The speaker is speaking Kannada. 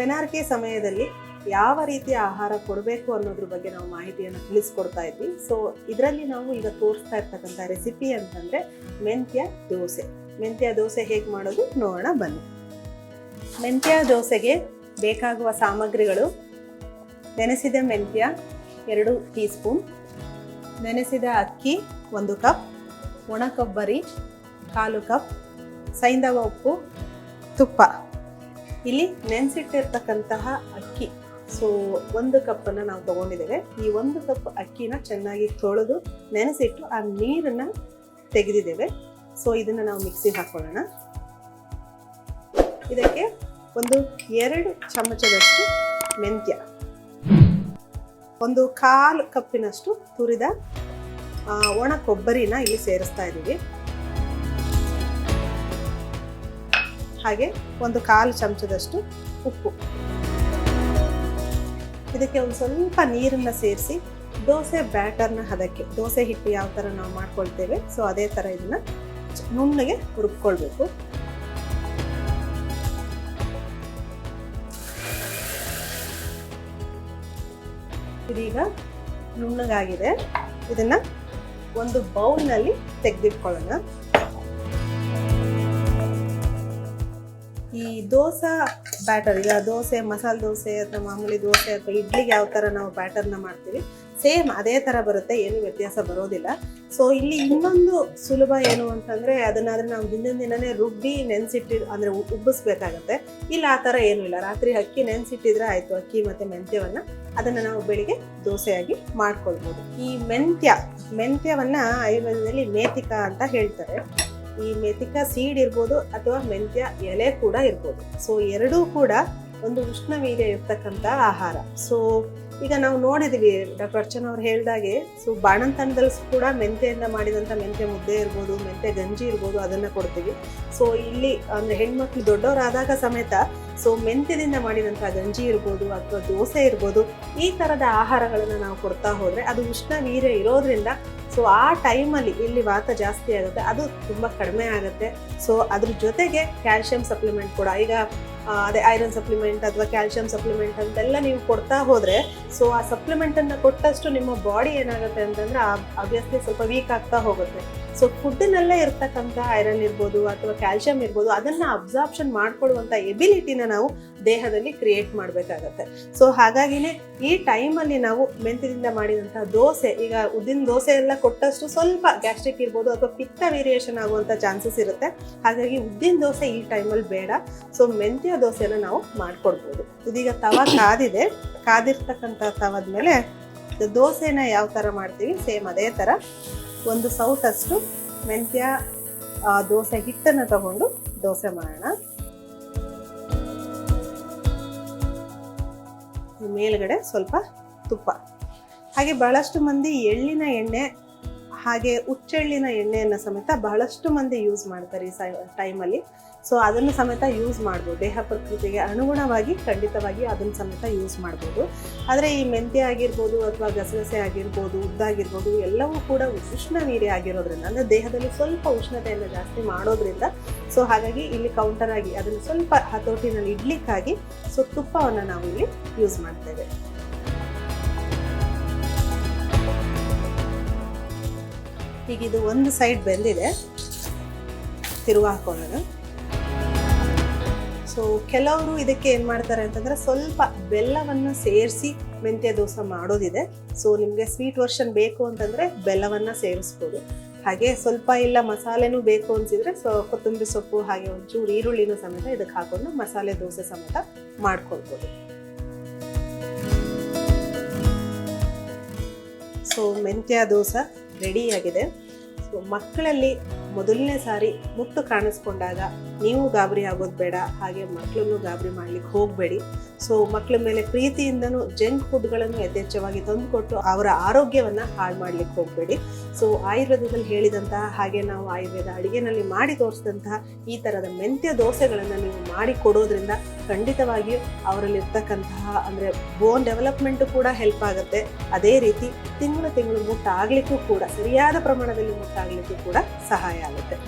ಮೆನಾರಿಕೆ ಸಮಯದಲ್ಲಿ ಯಾವ ರೀತಿಯ ಆಹಾರ ಕೊಡಬೇಕು ಅನ್ನೋದ್ರ ಬಗ್ಗೆ ನಾವು ಮಾಹಿತಿಯನ್ನು ತಿಳಿಸ್ಕೊಡ್ತಾ ಇದ್ವಿ. ಸೊ ಇದರಲ್ಲಿ ನಾವು ಈಗ ತೋರಿಸ್ತಾ ಇರ್ತಕ್ಕಂಥ ರೆಸಿಪಿ ಅಂತಂದ್ರೆ ಮೆಂತ್ಯ ದೋಸೆ. ಮೆಂತ್ಯ ದೋಸೆ ಹೇಗೆ ಮಾಡೋದು ನೋಡೋಣ, ಬನ್ನಿ. ಮೆಂತ್ಯ ದೋಸೆಗೆ ಬೇಕಾಗುವ ಸಾಮಗ್ರಿಗಳು ನೆನೆಸಿದ ಮೆಂತ್ಯ ಎರಡು ಟೀ ಸ್ಪೂನ್ ನೆನೆಸಿದ ಅಕ್ಕಿ ಒಂದು ಕಪ್ ಒಣ ಕೊಬ್ಬರಿ ಕಾಲು ಕಪ್ ಸೈಂಧವ ಉಪ್ಪು ತುಪ್ಪ. ಇಲ್ಲಿ ನೆನೆಸಿಟ್ಟಿರ್ತಕ್ಕಂತಹ ಅಕ್ಕಿ. ಸೊ ಒಂದು ಕಪ್ಪನ್ನು ನಾವು ತಗೊಂಡಿದ್ದೇವೆ. ಈ ಒಂದು ಕಪ್ ಅಕ್ಕಿನ ಚೆನ್ನಾಗಿ ತೊಳೆದು ನೆನೆಸಿಟ್ಟು ಆ ನೀರನ್ನು ತೆಗೆದಿದ್ದೇವೆ. ಸೊ ಇದನ್ನು ನಾವು ಮಿಕ್ಸಿಗೆ ಹಾಕೊಳ್ಳೋಣ. ಇದಕ್ಕೆ ಒಂದು ಎರಡು ಚಮಚದಷ್ಟು ಮೆಂತ್ಯ. ಒಂದು ಕಾಲು ಕಪ್ಪಿನಷ್ಟು ತುರಿದ ಒಣ ಕೊಬ್ಬರಿನ ಇಲ್ಲಿ ಸೇರಿಸ್ತಾ ಇದ್ದೀವಿ. ಹಾಗೆ ಒಂದು ಕಾಲು ಚಮಚದಷ್ಟು ಉಪ್ಪು. ಇದಕ್ಕೆ ಒಂದು ಸ್ವಲ್ಪ ನೀರನ್ನು ಸೇರಿಸಿ ದೋಸೆ ಬ್ಯಾಟರ್ನ ಹದಕ್ಕೆ, ದೋಸೆ ಹಿಟ್ಟು ಯಾವ ಥರ ನಾವು ಮಾಡ್ಕೊಳ್ತೇವೆ, ಸೊ ಅದೇ ಥರ ಇದನ್ನ ನುಣ್ಣಗೆ ರುಬ್ಕೊಳ್ಬೇಕು ಇದೀಗ ನುಣ್ಣಗಾಗಿದೆ. ಇದನ್ನ ಒಂದು ಬೌಲ್ನಲ್ಲಿ ತೆಗೆದಿಟ್ಕೊಳ್ಳೋಣ. ದೋಸೆ ಬ್ಯಾಟರ್ ಈಗ ದೋಸೆ, ಮಸಾಲೆ ದೋಸೆ ಅಥವಾ ಮಾಮೂಲಿ ದೋಸೆ ಅಥವಾ ಇಡ್ಲಿಗೆ ಯಾವ ಥರ ನಾವು ಬ್ಯಾಟರ್ನ ಮಾಡ್ತೀವಿ ಸೇಮ್ ಅದೇ ಥರ ಬರುತ್ತೆ, ಏನು ವ್ಯತ್ಯಾಸ ಬರೋದಿಲ್ಲ. ಸೊ ಇಲ್ಲಿ ಇನ್ನೊಂದು ಸುಲಭ ಏನು ಅಂತಂದರೆ ಅದನ್ನಾದ್ರೆ ನಾವು ದಿನದ ದಿನನೇ ರುಬ್ಬಿ ನೆನೆಸಿಟ್ಟಿ, ಅಂದರೆ ಉಬ್ಬಿಸ್ಬೇಕಾಗತ್ತೆ. ಇಲ್ಲ, ಆ ಥರ ಏನೂ ಇಲ್ಲ. ರಾತ್ರಿ ಅಕ್ಕಿ ನೆನೆಸಿಟ್ಟಿದ್ರೆ ಆಯಿತು, ಅಕ್ಕಿ ಮತ್ತು ಮೆಂತ್ಯವನ್ನು, ಅದನ್ನು ನಾವು ಬೆಳಿಗ್ಗೆ ದೋಸೆಯಾಗಿ ಮಾಡ್ಕೊಳ್ಬೋದು. ಈ ಮೆಂತ್ಯ, ಮೆಂತ್ಯವನ್ನು ಆಯುರ್ವೇದದಲ್ಲಿ ಮೇತಿಕ ಅಂತ ಹೇಳ್ತಾರೆ. ಈ ಮೆತಿಕ ಸೀಡ್ ಇರ್ಬೋದು ಅಥವಾ ಮೆಂತ್ಯ ಎಲೆ ಕೂಡ ಇರ್ಬೋದು. ಸೊ ಎರಡೂ ಕೂಡ ಒಂದು ಉಷ್ಣವೀರ್ಯ ಇರ್ತಕ್ಕಂಥ ಆಹಾರ. ಸೊ ಈಗ ನಾವು ನೋಡಿದ್ವಿ ಡಾಕ್ಟರ್ ಅರ್ಚನ ಅವ್ರು ಹೇಳ್ದಾಗೆ ಸೊ ಬಾಣಂತನದಲ್ಲಿ ಕೂಡ ಮೆಂತೆಯಿಂದ ಮಾಡಿದಂಥ ಮೆಂತೆ ಮುದ್ದೆ ಇರ್ಬೋದು, ಮೆಂತೆ ಗಂಜಿ ಇರ್ಬೋದು, ಅದನ್ನು ಕೊಡ್ತೀವಿ. ಸೊ ಇಲ್ಲಿ, ಅಂದರೆ ಹೆಣ್ಮಕ್ಳು ದೊಡ್ಡವರಾದಾಗ ಸಮೇತ ಸೊ ಮೆಂತ್ಯದಿಂದ ಮಾಡಿದಂಥ ಗಂಜಿ ಇರ್ಬೋದು ಅಥವಾ ದೋಸೆ ಇರ್ಬೋದು, ಈ ಥರದ ಆಹಾರಗಳನ್ನು ನಾವು ಕೊಡ್ತಾ ಹೋದರೆ ಅದು ಉಷ್ಣ ವೀರ್ಯ ಇರೋದ್ರಿಂದ ಸೊ ಆ ಟೈಮಲ್ಲಿ ಇಲ್ಲಿ ವಾತ ಜಾಸ್ತಿ ಆಗುತ್ತೆ, ಅದು ತುಂಬ ಕಡಿಮೆ ಆಗುತ್ತೆ. ಸೊ ಅದ್ರ ಜೊತೆಗೆ ಕ್ಯಾಲ್ಶಿಯಂ ಸಪ್ಲಿಮೆಂಟ್ ಕೂಡ, ಈಗ ಅದೇ ಐರನ್ ಸಪ್ಲಿಮೆಂಟ್ ಅಥವಾ ಕ್ಯಾಲ್ಶಿಯಂ ಸಪ್ಲಿಮೆಂಟ್ ಅಂತೆಲ್ಲ ನೀವು ಕೊಡ್ತಾ ಹೋದರೆ ಸೊ ಆ ಸಪ್ಲಿಮೆಂಟನ್ನು ಕೊಟ್ಟಷ್ಟು ನಿಮ್ಮ ಬಾಡಿ ಏನಾಗುತ್ತೆ ಅಂತಂದ್ರೆ ಅಭ್ಯಾಸ ಸ್ವಲ್ಪ ವೀಕ್ ಆಗ್ತಾ ಹೋಗುತ್ತೆ. ಸೊ ಫುಡ್ನಲ್ಲೇ ಇರ್ತಕ್ಕಂಥ ಐರನ್ ಇರ್ಬೋದು ಅಥವಾ ಕ್ಯಾಲ್ಸಿಯಂ ಇರ್ಬೋದು, ಅದನ್ನ ಅಬ್ಸಾರ್ಪ್ಷನ್ ಮಾಡ್ಕೊಳ್ಳುವಂಥ ಎಬಿಲಿಟಿನ ನಾವು ದೇಹದಲ್ಲಿ ಕ್ರಿಯೇಟ್ ಮಾಡಬೇಕಾಗತ್ತೆ. ಸೊ ಹಾಗಾಗಿನೇ ಈ ಟೈಮಲ್ಲಿ ನಾವು ಮೆಂತ್ಯದಿಂದ ಮಾಡಿದಂಥ ದೋಸೆ, ಈಗ ಉದ್ದಿನ ದೋಸೆ ಎಲ್ಲ ಕೊಟ್ಟಷ್ಟು ಸ್ವಲ್ಪ ಗ್ಯಾಸ್ಟ್ರಿಕ್ ಇರ್ಬೋದು ಅಥವಾ ಪಿತ್ತ ವೇರಿಯೇಷನ್ ಆಗುವಂಥ ಚಾನ್ಸಸ್ ಇರುತ್ತೆ. ಹಾಗಾಗಿ ಉದ್ದಿನ ದೋಸೆ ಈ ಟೈಮಲ್ಲಿ ಬೇಡ. ಸೊ ಮೆಂತ್ಯ ದೋಸೆನ ನಾವು ಮಾಡ್ಕೊಡ್ಬೋದು. ಇದೀಗ ತವ ಕಾದಿದೆ. ಕಾದಿರ್ತಕ್ಕಂಥ ತವದ ಮೇಲೆ ದೋಸೆನ ಯಾವ ಥರ ಮಾಡ್ತೀವಿ? ಸೇಮ್ ಅದೇ ಥರ ಒಂದು ಸೌಟಷ್ಟು ಮೆಂತ್ಯ ದೋಸೆ ಹಿಟ್ಟನ್ನು ತಗೊಂಡು ದೋಸೆ ಮಾಡೋಣ. ಮೇಲ್ಗಡೆ ಸ್ವಲ್ಪ ತುಪ್ಪ. ಹಾಗೆ ಬಹಳಷ್ಟು ಮಂದಿ ಎಳ್ಳಿನ ಎಣ್ಣೆ ಹಾಗೆ ಹುಚ್ಚೆಳ್ಳಿನ ಎಣ್ಣೆಯನ್ನು ಸಮೇತ ಬಹಳಷ್ಟು ಮಂದಿ ಯೂಸ್ ಮಾಡ್ತಾರೆ ಈ ಟೈಮಲ್ಲಿ ಸೊ ಅದನ್ನು ಸಮೇತ ಯೂಸ್ ಮಾಡ್ಬೋದು. ದೇಹ ಪ್ರಕೃತಿಗೆ ಅನುಗುಣವಾಗಿ ಖಂಡಿತವಾಗಿ ಅದನ್ನು ಸಮೇತ ಯೂಸ್ ಮಾಡ್ಬೋದು. ಆದರೆ ಈ ಮೆಂತ್ಯ ಆಗಿರ್ಬೋದು ಅಥವಾ ಗಸಗಸೆ ಆಗಿರ್ಬೋದು ಉದ್ದಾಗಿರ್ಬೋದು ಎಲ್ಲವೂ ಕೂಡ ಉಷ್ಣ ನೀರಿ ಆಗಿರೋದ್ರಿಂದ, ಅಂದರೆ ದೇಹದಲ್ಲಿ ಸ್ವಲ್ಪ ಉಷ್ಣತೆಯನ್ನು ಜಾಸ್ತಿ ಮಾಡೋದ್ರಿಂದ ಸೊ ಹಾಗಾಗಿ ಇಲ್ಲಿ ಕೌಂಟರಾಗಿ ಅದನ್ನು ಸ್ವಲ್ಪ ಹತೋಟಿನಲ್ಲಿ ಇಡ್ಲಿಕ್ಕಾಗಿ ಸೊ ತುಪ್ಪವನ್ನು ನಾವು ಇಲ್ಲಿ ಯೂಸ್ ಮಾಡ್ತೇವೆ. ಈಗ ಇದು ಒಂದು ಸೈಡ್ ಬೆಂದಿದೆ, ತಿರುವಾ ಹಾಕೊಳ್ಳೋಣ ಸೊ ಕೆಲವರು ಇದಕ್ಕೆ ಏನು ಮಾಡ್ತಾರೆ ಅಂತಂದರೆ ಸ್ವಲ್ಪ ಬೆಲ್ಲವನ್ನು ಸೇರಿಸಿ ಮೆಂತ್ಯ ದೋಸೆ ಮಾಡೋದಿದೆ. ಸೊ ನಿಮಗೆ ಸ್ವೀಟ್ ವರ್ಷನ್ ಬೇಕು ಅಂತಂದರೆ ಬೆಲ್ಲವನ್ನು ಸೇರಿಸ್ಬೋದು. ಹಾಗೆ ಸ್ವಲ್ಪ ಇಲ್ಲ ಮಸಾಲೆನೂ ಬೇಕು ಅನಿಸಿದರೆ ಸೊ, ಕೊತ್ತಂಬರಿ ಸೊಪ್ಪು, ಹಾಗೆ ಒಂಚೂರು ಈರುಳ್ಳಿನೂ ಸಮೇತ ಇದಕ್ಕೆ ಹಾಕೊಂಡು ಮಸಾಲೆ ದೋಸೆ ಸಮೇತ ಮಾಡ್ಕೊಳ್ಬೋದು. ಸೊ ಮೆಂತ್ಯ ದೋಸೆ ರೆಡಿಯಾಗಿದೆ ಮಕ್ಕಳಲ್ಲಿ ಮೊದಲನೇ ಸಾರಿ ಮುಟ್ಟು ಕಾಣಿಸ್ಕೊಂಡಾಗ ನೀವು ಗಾಬರಿ ಆಗೋದು ಬೇಡ, ಹಾಗೆ ಮಕ್ಕಳನ್ನು ಗಾಬರಿ ಮಾಡ್ಲಿಕ್ಕೆ ಹೋಗಬೇಡಿ. ಸೊ ಮಕ್ಕಳ ಮೇಲೆ ಪ್ರೀತಿಯಿಂದನೂ ಜಂಕ್ ಫುಡ್ಗಳನ್ನು ಯಥೇಚ್ಛವಾಗಿ ತಂದುಕೊಟ್ಟು ಅವರ ಆರೋಗ್ಯವನ್ನು ಹಾಳು ಮಾಡ್ಲಿಕ್ಕೆ ಹೋಗಬೇಡಿ. ಸೊ ಆಯುರ್ವೇದದಲ್ಲಿ ಹೇಳಿದಂತಹ ಹಾಗೆ ನಾವು ಆಯುರ್ವೇದ ಅಡುಗೆನಲ್ಲಿ ಮಾಡಿ ತೋರಿಸಿದಂತಹ ಈ ಥರದ ಮೆಂತ್ಯ ದೋಸೆಗಳನ್ನು ನೀವು ಮಾಡಿ ಕೊಡೋದ್ರಿಂದ ಖಂಡಿತವಾಗಿಯೂ ಅವರಲ್ಲಿರ್ತಕ್ಕಂತಹ ಅಂದರೆ ಬೋನ್ ಡೆವಲಪ್ಮೆಂಟು ಕೂಡ ಹೆಲ್ಪ್ ಆಗುತ್ತೆ. ಅದೇ ರೀತಿ ತಿಂಗಳು ತಿಂಗಳು ಮುಟ್ಟಾಗಲಿಕ್ಕೂ ಕೂಡ, ಸರಿಯಾದ ಪ್ರಮಾಣದಲ್ಲಿ ಮುಟ್ಟಾಗಲಿಕ್ಕೂ ಕೂಡ ಸಹಾಯ ಆಗುತ್ತೆ.